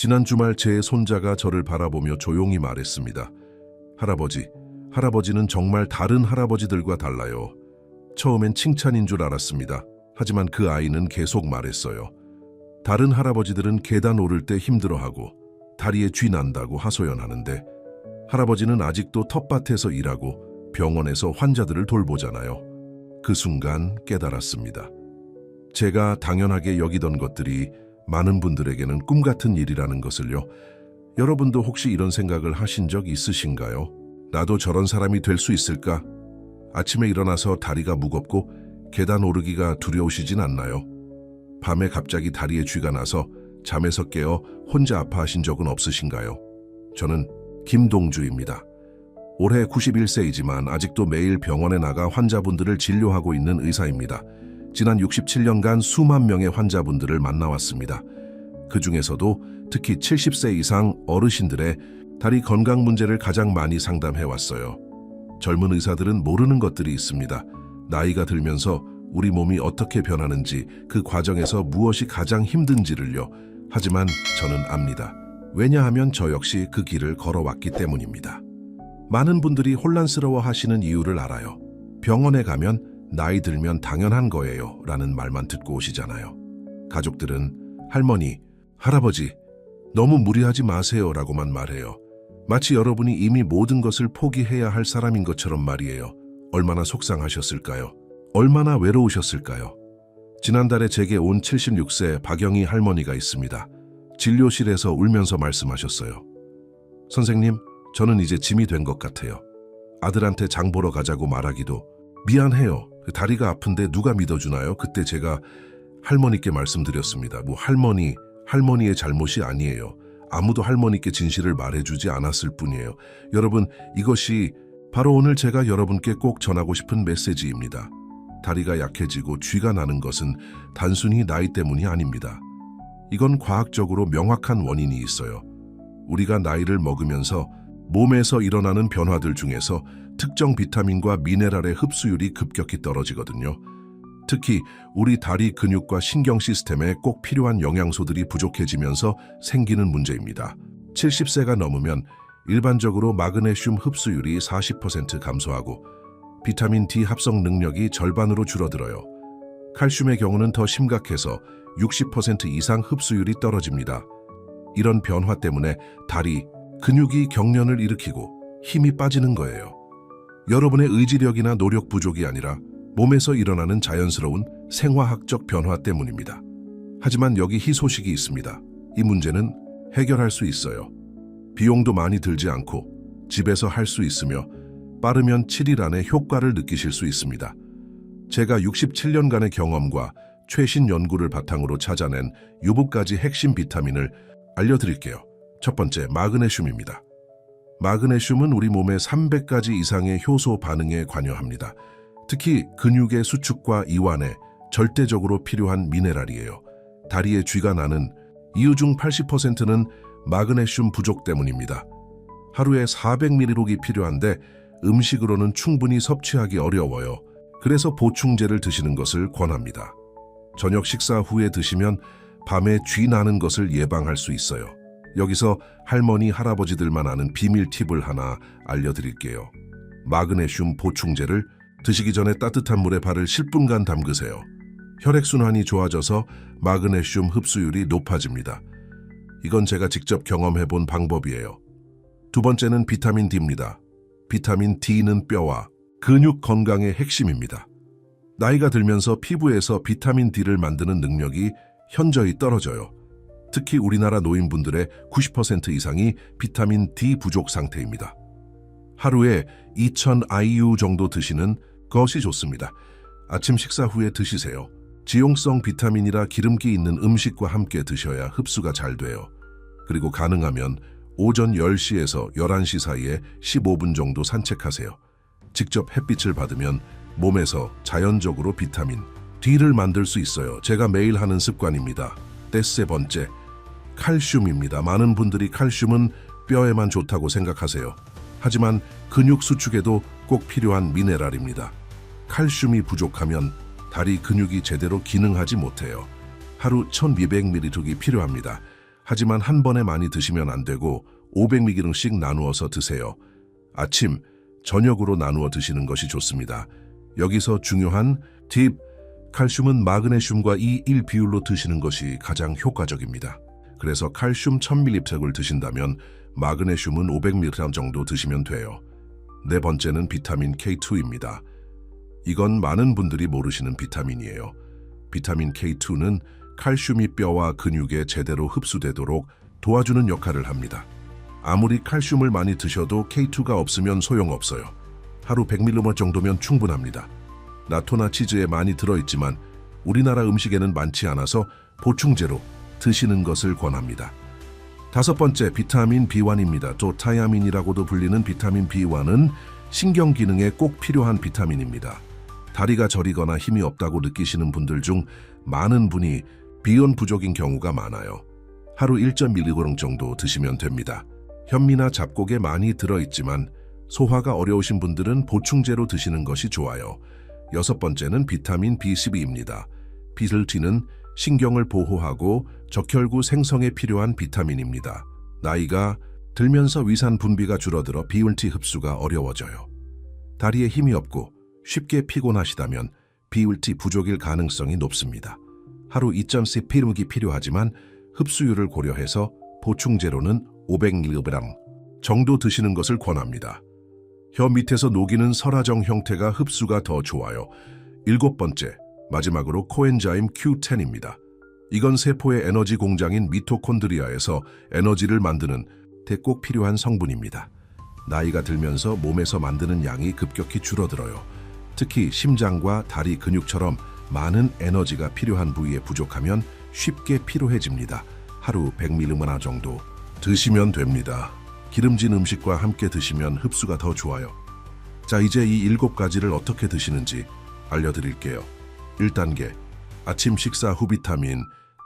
지난 주말 제 손자가 저를 바라보며 조용히 말했습니다. 할아버지, 할아버지는 정말 다른 할아버지들과 달라요. 처음엔 칭찬인 줄 알았습니다. 하지만 그 아이는 계속 말했어요. 다른 할아버지들은 계단 오를 때 힘들어하고 다리에 쥐 난다고 하소연하는데 할아버지는 아직도 텃밭에서 일하고 병원에서 환자들을 돌보잖아요. 그 순간 깨달았습니다. 제가 당연하게 여기던 것들이 많은 분들에게는 꿈 같은 일이라는 것을요. 여러분도 혹시 이런 생각을 하신 적 있으신가요? 나도 저런 사람이 될 수 있을까? 아침에 일어나서 다리가 무겁고 계단 오르기가 두려우시진 않나요? 밤에 갑자기 다리에 쥐가 나서 잠에서 깨어 혼자 아파하신 적은 없으신가요? 저는 김동주입니다. 올해 91세이지만 아직도 매일 병원에 나가 환자분들을 진료하고 있는 의사입니다. 지난 67년간 수만 명의 환자분들을 만나왔습니다. 그 중에서도 특히 70세 이상 어르신들의 다리 건강 문제를 가장 많이 상담해 왔어요. 젊은 의사들은 모르는 것들이 있습니다. 나이가 들면서 우리 몸이 어떻게 변하는지 그 과정에서 무엇이 가장 힘든지를요. 하지만 저는 압니다. 왜냐하면 저 역시 그 길을 걸어왔기 때문입니다. 많은 분들이 혼란스러워 하시는 이유를 알아요. 병원에 가면 나이 들면 당연한 거예요. 라는 말만 듣고 오시잖아요. 가족들은 할머니, 할아버지, 너무 무리하지 마세요. 라고만 말해요. 마치 여러분이 이미 모든 것을 포기해야 할 사람인 것처럼 말이에요. 얼마나 속상하셨을까요? 얼마나 외로우셨을까요? 지난달에 제게 온 76세 박영희 할머니가 있습니다. 진료실에서 울면서 말씀하셨어요. 선생님, 저는 이제 짐이 된 것 같아요. 아들한테 장 보러 가자고 말하기도 미안해요. 다리가 아픈데 누가 믿어주나요? 그때 제가 할머니께 말씀드렸습니다. 뭐 할머니, 할머니의 잘못이 아니에요. 아무도 할머니께 진실을 말해주지 않았을 뿐이에요. 여러분, 이것이 바로 오늘 제가 여러분께 꼭 전하고 싶은 메시지입니다. 다리가 약해지고 쥐가 나는 것은 단순히 나이 때문이 아닙니다. 이건 과학적으로 명확한 원인이 있어요. 우리가 나이를 먹으면서 몸에서 일어나는 변화들 중에서 특정 비타민과 미네랄의 흡수율이 급격히 떨어지거든요. 특히 우리 다리 근육과 신경 시스템에 꼭 필요한 영양소들이 부족해지면서 생기는 문제입니다. 70세가 넘으면 일반적으로 마그네슘 흡수율이 40% 감소하고 비타민 D 합성 능력이 절반으로 줄어들어요. 칼슘의 경우는 더 심각해서 60% 이상 흡수율이 떨어집니다. 이런 변화 때문에 다리, 근육이 경련을 일으키고 힘이 빠지는 거예요. 여러분의 의지력이나 노력 부족이 아니라 몸에서 일어나는 자연스러운 생화학적 변화 때문입니다. 하지만 여기 희소식이 있습니다. 이 문제는 해결할 수 있어요. 비용도 많이 들지 않고 집에서 할 수 있으며 빠르면 7일 안에 효과를 느끼실 수 있습니다. 제가 67년간의 경험과 최신 연구를 바탕으로 찾아낸 유부까지 핵심 비타민을 알려드릴게요. 첫 번째, 마그네슘입니다. 마그네슘은 우리 몸의 300가지 이상의 효소 반응에 관여합니다. 특히 근육의 수축과 이완에 절대적으로 필요한 미네랄이에요. 다리에 쥐가 나는 이유 중 80%는 마그네슘 부족 때문입니다. 하루에 400ml록이 필요한데 음식으로는 충분히 섭취하기 어려워요. 그래서 보충제를 드시는 것을 권합니다. 저녁 식사 후에 드시면 밤에 쥐 나는 것을 예방할 수 있어요. 여기서 할머니, 할아버지들만 아는 비밀 팁을 하나 알려드릴게요. 마그네슘 보충제를 드시기 전에 따뜻한 물에 발을 10분간 담그세요. 혈액순환이 좋아져서 마그네슘 흡수율이 높아집니다. 이건 제가 직접 경험해 본 방법이에요. 두 번째는 비타민 D입니다. 비타민 D는 뼈와 근육 건강의 핵심입니다. 나이가 들면서 피부에서 비타민 D를 만드는 능력이 현저히 떨어져요. 특히 우리나라 노인분들의 90% 이상이 비타민 D 부족 상태입니다. 하루에 2000 IU 정도 드시는 것이 좋습니다. 아침 식사 후에 드시세요. 지용성 비타민이라 기름기 있는 음식과 함께 드셔야 흡수가 잘 돼요. 그리고 가능하면 오전 10시에서 11시 사이에 15분 정도 산책하세요. 직접 햇빛을 받으면 몸에서 자연적으로 비타민 D를 만들 수 있어요. 제가 매일 하는 습관입니다. 떼세 번째, 칼슘입니다. 많은 분들이 칼슘은 뼈에만 좋다고 생각하세요. 하지만 근육 수축에도 꼭 필요한 미네랄입니다. 칼슘이 부족하면 다리 근육이 제대로 기능하지 못해요. 하루 1200ml이 필요합니다. 하지만 한 번에 많이 드시면 안 되고 500mg씩 나누어서 드세요. 아침, 저녁으로 나누어 드시는 것이 좋습니다. 여기서 중요한 팁, 칼슘은 마그네슘과 2:1 비율로 드시는 것이 가장 효과적입니다. 그래서 칼슘 1000mg을 드신다면 마그네슘은 500mg 정도 드시면 돼요. 네 번째는 비타민 K2입니다. 이건 많은 분들이 모르시는 비타민이에요. 비타민 K2는 칼슘이 뼈와 근육에 제대로 흡수되도록 도와주는 역할을 합니다. 아무리 칼슘을 많이 드셔도 K2가 없으면 소용없어요. 하루 100mg 정도면 충분합니다. 나토나 치즈에 많이 들어있지만 우리나라 음식에는 많지 않아서 보충제로 드시는 것을 권합니다. 다섯 번째 비타민 B1입니다. 또 타야민이라고도 불리는 비타민 B1은 신경 기능에 꼭 필요한 비타민입니다. 다리가 저리거나 힘이 없다고 느끼시는 분들 중 많은 분이 비온 부족인 경우가 많아요. 하루 1.1g 정도 드시면 됩니다. 현미나 잡곡에 많이 들어있지만 소화가 어려우신 분들은 보충제로 드시는 것이 좋아요. 여섯 번째는 비타민 B12입니다. B12는 신경을 보호하고 적혈구 생성에 필요한 비타민입니다. 나이가 들면서 위산 분비가 줄어들어 B12 흡수가 어려워져요. 다리에 힘이 없고 쉽게 피곤하시다면 B12 부족일 가능성이 높습니다. 하루 2.4 피름기 필요하지만 흡수율을 고려해서 보충제로는 500mg 정도 드시는 것을 권합니다. 혀 밑에서 녹이는 설화정 형태가 흡수가 더 좋아요. 일곱 번째, 마지막으로 코엔자임 Q10입니다. 이건 세포의 에너지 공장인 미토콘드리아에서 에너지를 만드는 데꼭 필요한 성분입니다. 나이가 들면서 몸에서 만드는 양이 급격히 줄어들어요. 특히 심장과 다리 근육처럼 많은 에너지가 필요한 부위에 부족하면 쉽게 피로해집니다. 하루 100mg 정도 드시면 됩니다. 기름진 음식과 함께 드시면 흡수가 더 좋아요. 자, 이제 이 일곱 가지를 어떻게 드시는지 알려드릴게요. 1단계 아침 식사 후 비타민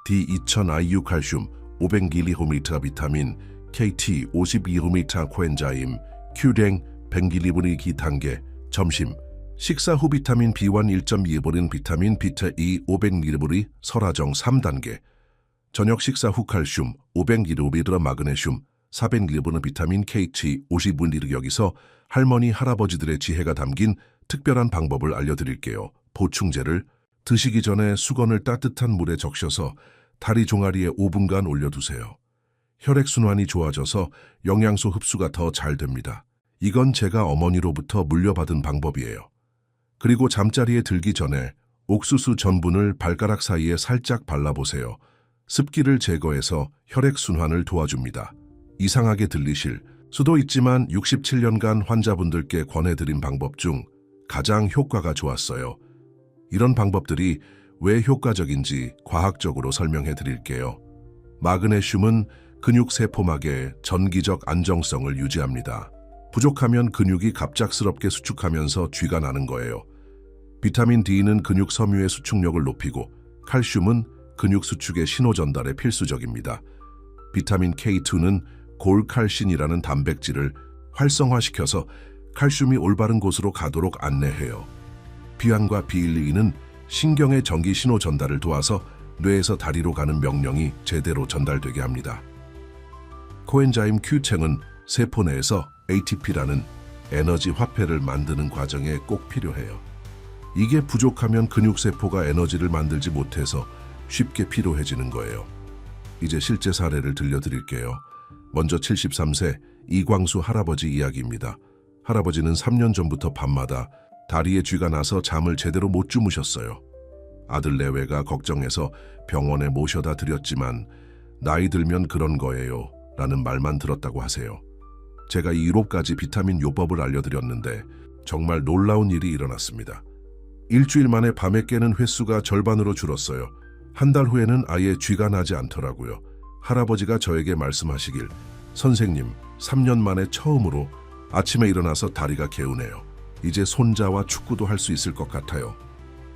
D2000IU 칼슘 500mg 비타민 KT 52mg 코엔자임 큐댕 100mg 단계. 점심 식사 후 비타민 B1 1.2버린 비타민 비타2 500mg 설화정 3단계. 저녁 식사 후 칼슘 500mg 마그네슘 400mg 비타민 KT 50mg 여기서 할머니 할아버지들의 지혜가 담긴 특별한 방법을 알려드릴게요. 보충제를 드시기 전에 수건을 따뜻한 물에 적셔서 다리 종아리에 5분간 올려두세요. 혈액순환이 좋아져서 영양소 흡수가 더 잘 됩니다. 이건 제가 어머니로부터 물려받은 방법이에요. 그리고 잠자리에 들기 전에 옥수수 전분을 발가락 사이에 살짝 발라보세요. 습기를 제거해서 혈액순환을 도와줍니다. 이상하게 들리실 수도 있지만 67년간 환자분들께 권해드린 방법 중 가장 효과가 좋았어요. 이런 방법들이 왜 효과적인지 과학적으로 설명해 드릴게요. 마그네슘은 근육 세포막의 전기적 안정성을 유지합니다. 부족하면 근육이 갑작스럽게 수축하면서 쥐가 나는 거예요. 비타민 D는 근육 섬유의 수축력을 높이고 칼슘은 근육 수축의 신호 전달에 필수적입니다. 비타민 K2는 골칼신이라는 단백질을 활성화시켜서 칼슘이 올바른 곳으로 가도록 안내해요. 비안과 B122는 신경의 전기 신호 전달을 도와서 뇌에서 다리로 가는 명령이 제대로 전달되게 합니다. 코엔자임 Q10은 세포 내에서 ATP라는 에너지 화폐를 만드는 과정에 꼭 필요해요. 이게 부족하면 근육세포가 에너지를 만들지 못해서 쉽게 피로해지는 거예요. 이제 실제 사례를 들려드릴게요. 먼저 73세 이광수 할아버지 이야기입니다. 할아버지는 3년 전부터 밤마다 다리에 쥐가 나서 잠을 제대로 못 주무셨어요. 아들 내외가 걱정해서 병원에 모셔다 드렸지만 나이 들면 그런 거예요. 라는 말만 들었다고 하세요. 제가 이 1호까지 비타민 요법을 알려드렸는데 정말 놀라운 일이 일어났습니다. 일주일 만에 밤에 깨는 횟수가 절반으로 줄었어요. 한 달 후에는 아예 쥐가 나지 않더라고요. 할아버지가 저에게 말씀하시길 선생님, 3년 만에 처음으로 아침에 일어나서 다리가 개우네요. 이제 손자와 축구도 할 수 있을 것 같아요.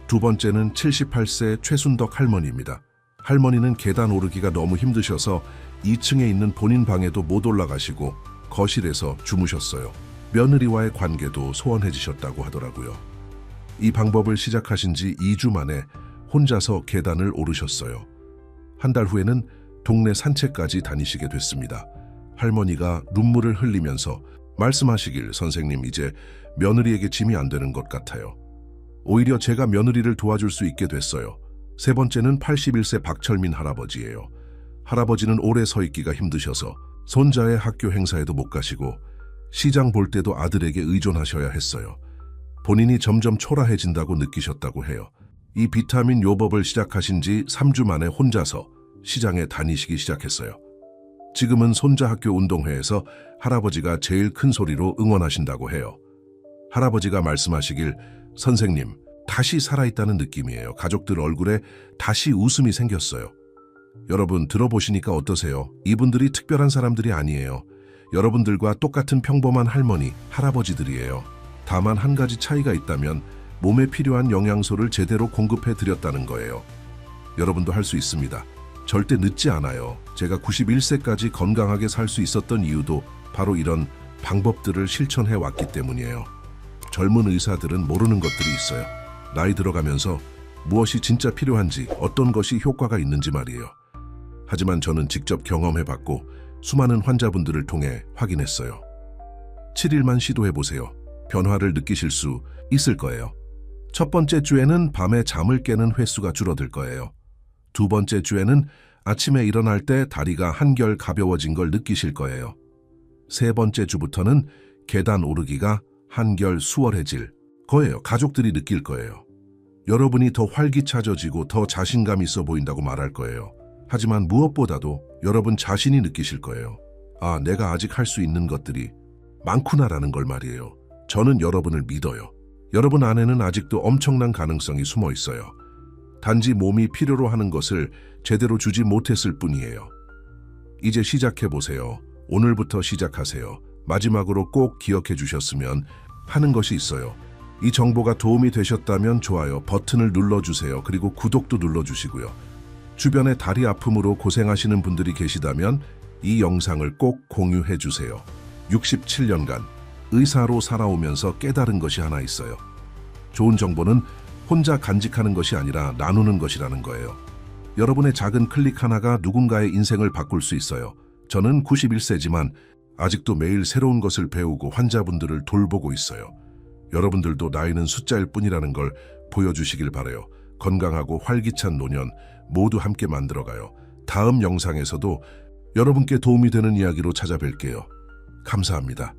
두 번째는 78세 최순덕 할머니입니다. 할머니는 계단 오르기가 너무 힘드셔서 2층에 있는 본인 방에도 못 올라가시고 거실에서 주무셨어요. 며느리와의 관계도 소원해지셨다고 하더라고요. 이 방법을 시작하신 지 2주 만에 혼자서 계단을 오르셨어요. 한 달 후에는 동네 산책까지 다니시게 됐습니다. 할머니가 눈물을 흘리면서 말씀하시길 선생님 이제 며느리에게 짐이 안 되는 것 같아요. 오히려 제가 며느리를 도와줄 수 있게 됐어요. 세 번째는 81세 박철민 할아버지예요. 할아버지는 오래 서 있기가 힘드셔서 손자의 학교 행사에도 못 가시고 시장 볼 때도 아들에게 의존하셔야 했어요. 본인이 점점 초라해진다고 느끼셨다고 해요. 이 비타민 요법을 시작하신 지 3주 만에 혼자서 시장에 다니시기 시작했어요. 지금은 손자 학교 운동회에서 할아버지가 제일 큰 소리로 응원하신다고 해요. 할아버지가 말씀하시길 선생님, 다시 살아있다는 느낌이에요. 가족들 얼굴에 다시 웃음이 생겼어요. 여러분 들어보시니까 어떠세요? 이분들이 특별한 사람들이 아니에요. 여러분들과 똑같은 평범한 할머니, 할아버지들이에요. 다만 한 가지 차이가 있다면 몸에 필요한 영양소를 제대로 공급해 드렸다는 거예요. 여러분도 할 수 있습니다. 절대 늦지 않아요. 제가 91세까지 건강하게 살 수 있었던 이유도 바로 이런 방법들을 실천해 왔기 때문이에요. 젊은 의사들은 모르는 것들이 있어요. 나이 들어가면서 무엇이 진짜 필요한지 어떤 것이 효과가 있는지 말이에요. 하지만 저는 직접 경험해 봤고 수많은 환자분들을 통해 확인했어요. 7일만 시도해 보세요. 변화를 느끼실 수 있을 거예요. 첫 번째 주에는 밤에 잠을 깨는 횟수가 줄어들 거예요. 두 번째 주에는 아침에 일어날 때 다리가 한결 가벼워진 걸 느끼실 거예요. 세 번째 주부터는 계단 오르기가 한결 수월해질 거예요. 가족들이 느낄 거예요. 여러분이 더 활기차져지고 더 자신감 있어 보인다고 말할 거예요. 하지만 무엇보다도 여러분 자신이 느끼실 거예요. 아, 내가 아직 할 수 있는 것들이 많구나라는 걸 말이에요. 저는 여러분을 믿어요. 여러분 안에는 아직도 엄청난 가능성이 숨어 있어요. 단지 몸이 필요로 하는 것을 제대로 주지 못했을 뿐이에요. 이제 시작해 보세요. 오늘부터 시작하세요. 마지막으로 꼭 기억해 주셨으면 하는 것이 있어요. 이 정보가 도움이 되셨다면 좋아요 버튼을 눌러주세요. 그리고 구독도 눌러주시고요. 주변에 다리 아픔으로 고생하시는 분들이 계시다면 이 영상을 꼭 공유해 주세요. 67년간 의사로 살아오면서 깨달은 것이 하나 있어요. 좋은 정보는 혼자 간직하는 것이 아니라 나누는 것이라는 거예요. 여러분의 작은 클릭 하나가 누군가의 인생을 바꿀 수 있어요. 저는 91세지만 아직도 매일 새로운 것을 배우고 환자분들을 돌보고 있어요. 여러분들도 나이는 숫자일 뿐이라는 걸 보여주시길 바래요. 건강하고 활기찬 노년 모두 함께 만들어가요. 다음 영상에서도 여러분께 도움이 되는 이야기로 찾아뵐게요. 감사합니다.